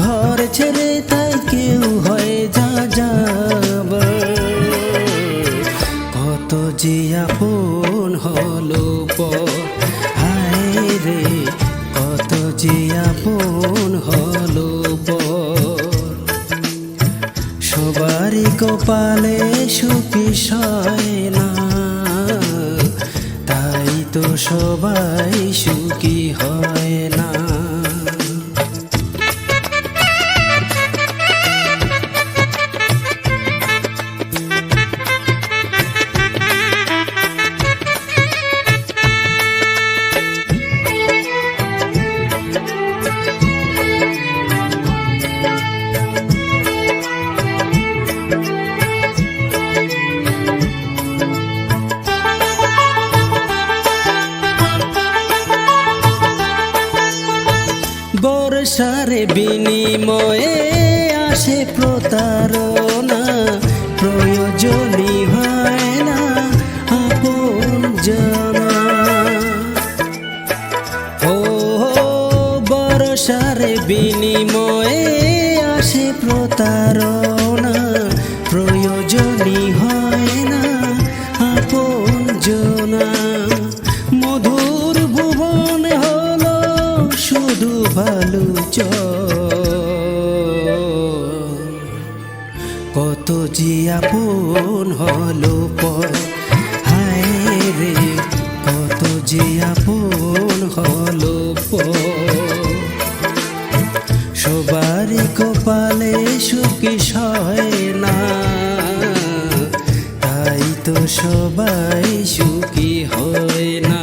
ঘর ছেড়ে তাই কেউ হয় যা যাব। কত যে আপন হলো হায় রে, কত যে আপন হলো সবারই কপালে সুখী সয় না, তাই তো সবাই সুখী হয় না। বর্ষার বিনিময়ে আসে প্রতারণা। প্রয়োজনই হয় না আপন জানা। ও বর্ষার বিনিময়ে আসে প্রতারণা। প্রয়োজনই কত যে আপন হলো পর। হায় রে, কত যে আপন হলো পর। কপালে সুখী সয় না, তাই তো সবাই সুখী হয় না।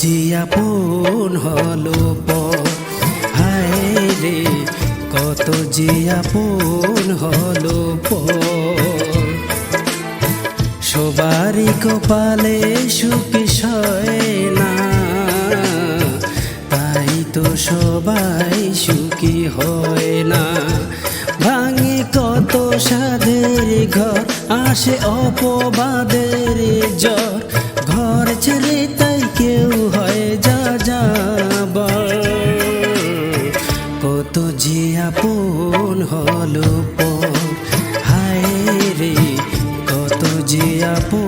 যে আপন হলো হায় রে, কত যে আপন হলো সবারই কপালে সুখী না, তাই তো সবাই সুখী হয় না। ভাঙে কত সাধের ঘর, আসে অপবাদের জ্বর। ঘর ছেড়ে কেউ হয় যা যাব কত যে আপন হলো পায় রে কত যে আপন